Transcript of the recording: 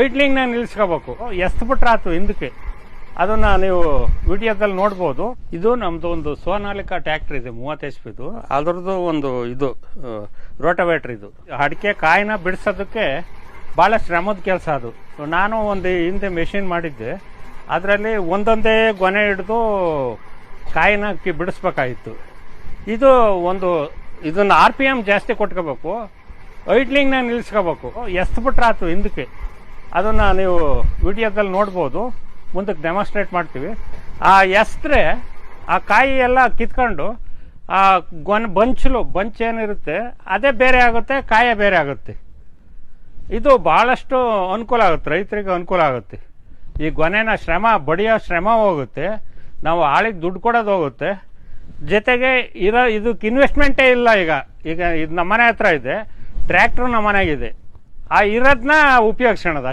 ಐಟ್ಲಿಂಗ್ನ ನಿಲ್ಸ್ಕೋಬೇಕು ಬಿಟ್ರೆ ಆಯ್ತು, ಹಿಂದಕ್ಕೆ. ಅದನ್ನ ನೀವು ವಿಡಿಯೋದಲ್ಲಿ ನೋಡ್ಬೋದು. ಇದು ನಮ್ಮದು ಒಂದು ಸೋನಾಲಿಕಾ ಟ್ಯಾಕ್ಟ್ರ್ ಇದೆ, ಮೂವತ್ತು ಎಚ್ ಪಿದು ಅದರದ್ದು ಒಂದು ಇದು ರೋಟವೇಟ್ರ್ ಇದು. ಅಡಿಕೆ ಕಾಯಿನ ಬಿಡಿಸೋದಕ್ಕೆ ಭಾಳ ಶ್ರಮದ ಕೆಲಸ ಅದು. ನಾನು ಒಂದು ಹಿಂದೆ ಮೆಷಿನ್ ಮಾಡಿದ್ದೆ. ಅದರಲ್ಲಿ ಒಂದೊಂದೇ ಗೊನೆ ಹಿಡಿದು ಕಾಯಿನ ಬಿಡಿಸ್ಬೇಕಾಗಿತ್ತು. ಇದು ಒಂದು, ಇದನ್ನು ಆರ್ ಪಿ ಎಂ ಜಾಸ್ತಿ ಕೊಟ್ಕೋಬೇಕು. ಐಟ್ಲಿಂಗ್ನ ನಿಲ್ಸ್ಕೋಬೇಕು ಬಿಟ್ರೆ ಆಯ್ತು, ಹಿಂದಕ್ಕೆ. ಅದನ್ನ ನೀವು ವಿಡಿಯೋದಲ್ಲಿ ನೋಡ್ಬೋದು. ಮುಂದಕ್ಕೆ ಡೆಮಾನ್ಸ್ಟ್ರೇಟ್ ಮಾಡ್ತೀವಿ. ಆ ಎಸ್ತ್ರೆ, ಆ ಕಾಯಿ ಎಲ್ಲ ಕಿತ್ಕೊಂಡು, ಆ ಗೊನ್, ಬಂಚಲು, ಬಂಚ್ ಏನಿರುತ್ತೆ, ಅದೇ ಬೇರೆ ಆಗುತ್ತೆ, ಕಾಯೇ ಬೇರೆ ಆಗುತ್ತೆ. ಇದು ಭಾಳಷ್ಟು ಅನುಕೂಲ ಆಗುತ್ತೆ, ರೈತರಿಗೆ ಅನುಕೂಲ ಆಗುತ್ತೆ. ಈ ಗೊನೆನ ಶ್ರಮ, ಬಡಿಯೋ ಶ್ರಮ ಹೋಗುತ್ತೆ. ನಾವು ಆಳಿಗೆ ದುಡ್ಡು ಕೊಡೋದು ಹೋಗುತ್ತೆ. ಜೊತೆಗೆ ಇರೋ, ಇದಕ್ಕೆ ಇನ್ವೆಸ್ಟ್ಮೆಂಟೇ ಇಲ್ಲ ಈಗ. ಈಗ ಇದು ನಮ್ಮನೆ ಹತ್ರ ಇದೆ. ಟ್ರ್ಯಾಕ್ಟ್ರು ನಮ್ಮನೆಗಿದೆ ಆ ಇರೋದನ್ನ ಉಪಯೋಗಿಸೋಣದು